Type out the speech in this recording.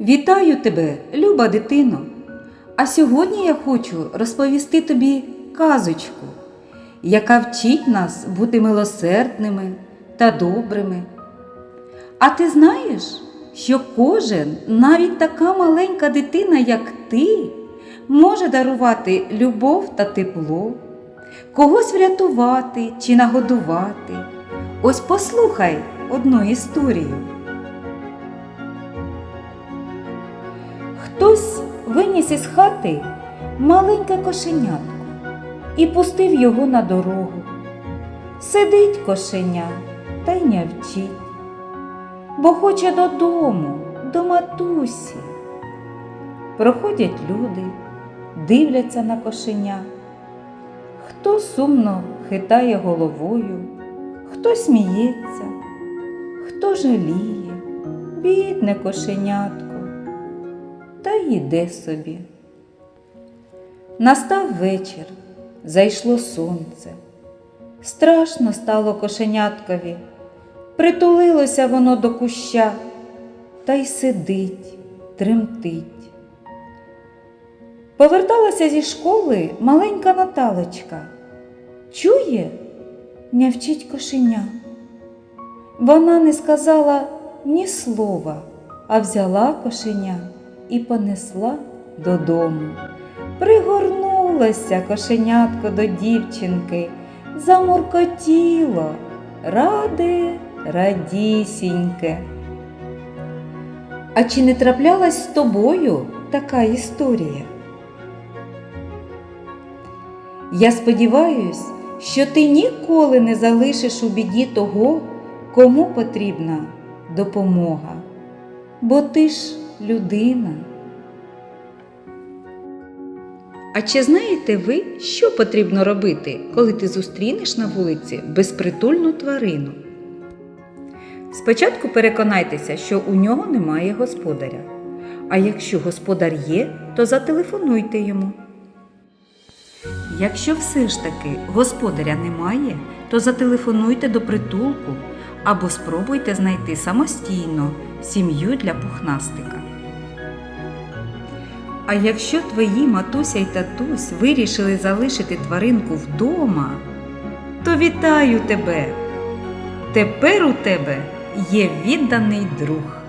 Вітаю тебе, люба дитино! А сьогодні я хочу розповісти тобі казочку, яка вчить нас бути милосердними та добрими. А ти знаєш, що кожен, навіть така маленька дитина, як ти, може дарувати любов та тепло, когось врятувати чи нагодувати. Ось послухай одну історію. Хтось виніс із хати маленьке кошенятко і пустив його на дорогу. Сидить кошеня та й нявчить, бо хоче додому, до матусі. Проходять люди, дивляться на кошеня. Хто сумно хитає головою, хто сміється, хто жаліє, бідне кошенятко та й іде собі. Настав вечір, зайшло сонце. Страшно стало кошеняткові. Притулилося воно до куща та й сидить, тремтить. Поверталася зі школи маленька Наталочка. Чує, нявчить кошеня. Вона не сказала ні слова, а взяла кошеня і понесла додому. Пригорнулося кошенятко до дівчинки, замуркотіло, раде, радісіньке. А чи не траплялась з тобою така історія? Я сподіваюсь, що ти ніколи не залишиш у біді того, кому потрібна допомога, бо ти ж людина. А чи знаєте ви, що потрібно робити, коли ти зустрінеш на вулиці безпритульну тварину? Спочатку переконайтеся, що у нього немає господаря. А якщо господар є, то зателефонуйте йому. Якщо все ж таки господаря немає, то зателефонуйте до притулку або спробуйте знайти самостійно сім'ю для пухнастика. А якщо твої матуся й татусь вирішили залишити тваринку вдома, то вітаю тебе! Тепер у тебе є відданий друг.